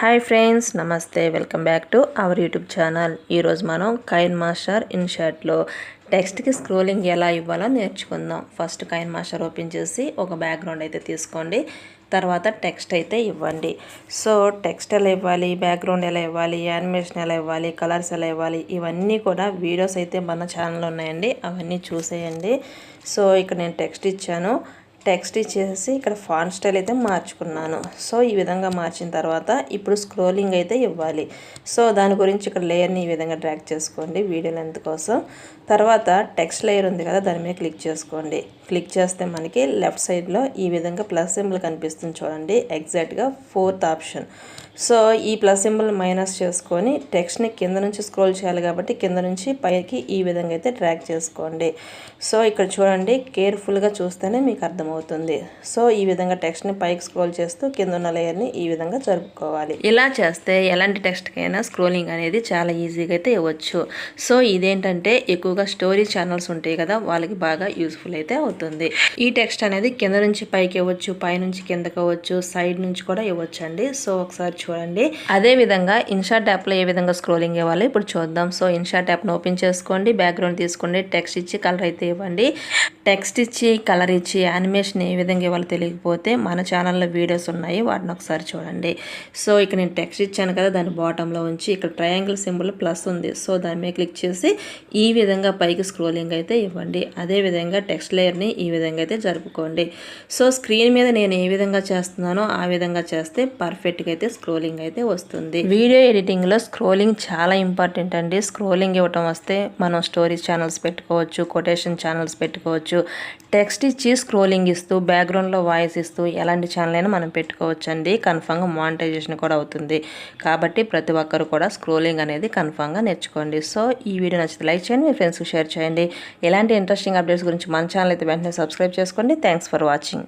Hi friends namaste. Welcome back to our YouTube channel. ఈరోజు మనం KineMaster ఇన్షర్ట్లో టెక్స్ట్కి స్క్రోలింగ్ ఎలా ఇవ్వాలో నేర్చుకుందాం. ఫస్ట్ కైన్ మాస్టర్ ఓపెన్ చేసి ఒక బ్యాక్గ్రౌండ్ అయితే తీసుకోండి. తర్వాత టెక్స్ట్ అయితే ఇవ్వండి. సో టెక్స్ట్ ఎలా ఇవ్వాలి బ్యాక్గ్రౌండ్ ఎలా ఇవ్వాలి యానిమేషన్ ఎలా ఇవ్వాలి కలర్స్ ఎలా ఇవ్వాలి ఇవన్నీ కూడా వీడియోస్ అయితే మన ఛానల్లో ఉన్నాయండి. అవన్నీ చూసేయండి. సో ఇక్కడ నేను టెక్స్ట్ ఇచ్చాను. టెక్స్ట్ ఇచ్చేసి ఇక్కడ ఫాన్ స్టైల్ అయితే మార్చుకున్నాను. సో ఈ విధంగా మార్చిన తర్వాత ఇప్పుడు స్క్రోలింగ్ అయితే ఇవ్వాలి. సో దాని గురించి ఇక్కడ లేయర్ని ఈ విధంగా డ్రాక్ చేసుకోండి వీడియో లెంత్ కోసం. తర్వాత టెక్స్ట్ లేయర్ ఉంది కదా దాని మీద క్లిక్ చేసుకోండి. క్లిక్ చేస్తే మనకి లెఫ్ట్ సైడ్లో ఈ విధంగా ప్లస్ సింబల్ కనిపిస్తుంది చూడండి. ఎగ్జాక్ట్గా ఫోర్త్ ఆప్షన్. సో ఈ ప్లస్ సింబల్ మైనస్ చేసుకొని టెక్స్ట్ని కింద నుంచి స్క్రోల్ చేయాలి కాబట్టి కింద నుంచి పైకి ఈ విధంగా అయితే ట్రాక్ చేసుకోండి. సో ఇక్కడ చూడండి కేర్ఫుల్గా చూస్తేనే మీకు అర్థం అవుతుంది సో ఈ విధంగా టెక్స్ట్ని పైకి స్క్రోల్ చేస్తూ కింద ఉన్న లేయర్ని ఈ విధంగా జరుపుకోవాలి. ఇలా చేస్తే ఎలాంటి టెక్స్ట్కైనా స్క్రోలింగ్ అనేది చాలా ఈజీగా అయితే ఇవ్వచ్చు. సో ఇదేంటంటే ఎక్కువగా స్టోరీ ఛానల్స్ ఉంటాయి కదా వాళ్ళకి బాగా యూస్ఫుల్ అయితే అవుతుంది. ఈ టెక్స్ట్ అనేది కింద నుంచి పైకి ఇవ్వచ్చు పై నుంచి కిందకి ఇవ్వచ్చు సైడ్ నుంచి కూడా ఇవ్వచ్చు అండి సో ఒకసారి చూడండి. అదే విధంగా ఇన్షాట్ యాప్లో ఏ విధంగా స్క్రోలింగ్ ఇవ్వాలి ఇప్పుడు చూద్దాం. సో ఇన్షాట్ యాప్ను ఓపెన్ చేసుకోండి బ్యాక్గ్రౌండ్ తీసుకోండి టెక్స్ట్ ఇచ్చి కలర్ అయితే ఇవ్వండి. టెక్స్ట్ ఇచ్చి కలర్ ఇచ్చి యానిమేషన్ ఏ విధంగా ఇవ్వాలో తెలియకపోతే మన ఛానల్లో వీడియోస్ ఉన్నాయి. వాటిని ఒకసారి చూడండి. సో ఇక్కడ నేను టెక్స్ట్ ఇచ్చాను కదా దాని బాటంలో ఉంచి ఇక్కడ ట్రయాంగిల్ సింబల్ ప్లస్ ఉంది. సో దాని మీద క్లిక్ చేసి ఈ విధంగా పైకి స్క్రోలింగ్ అయితే ఇవ్వండి. అదే విధంగా టెక్స్ట్ లేయర్ని ఈ విధంగా అయితే జరుపుకోండి. సో స్క్రీన్ మీద నేను ఏ విధంగా చేస్తున్నానో ఆ విధంగా చేస్తే పర్ఫెక్ట్గా అయితే స్క్రోలింగ్ అయితే వస్తుంది. వీడియో ఎడిటింగ్లో స్క్రోలింగ్ చాలా ఇంపార్టెంట్ అండి. స్క్రోలింగ్ ఇవ్వటం వస్తే మనం స్టోరీ ఛానల్స్ పెట్టుకోవచ్చు కొటేషన్ ఛానల్స్ పెట్టుకోవచ్చు. టెక్స్ట్ ఇచ్చి స్క్రోలింగ్ ఇస్తూ బ్యాక్గ్రౌండ్లో వాయిస్ ఇస్తూ ఎలాంటి ఛానల్ అయినా మనం పెట్టుకోవచ్చు అండి కన్ఫామ్గా మానిటైజేషన్ కూడా అవుతుంది. కాబట్టి ప్రతి ఒక్కరు కూడా స్క్రోలింగ్ అనేది కన్ఫామ్గా నేర్చుకోండి. సో ఈ వీడియో నచ్చితే లైక్ చేయండి మీ ఫ్రెండ్స్కి షేర్ చేయండి. ఇలాంటి ఇంట్రెస్టింగ్ అప్డేట్స్ గురించి మన ఛానల్ అయితే వెంటనే సబ్స్క్రైబ్ చేసుకోండి. Thanks for watching.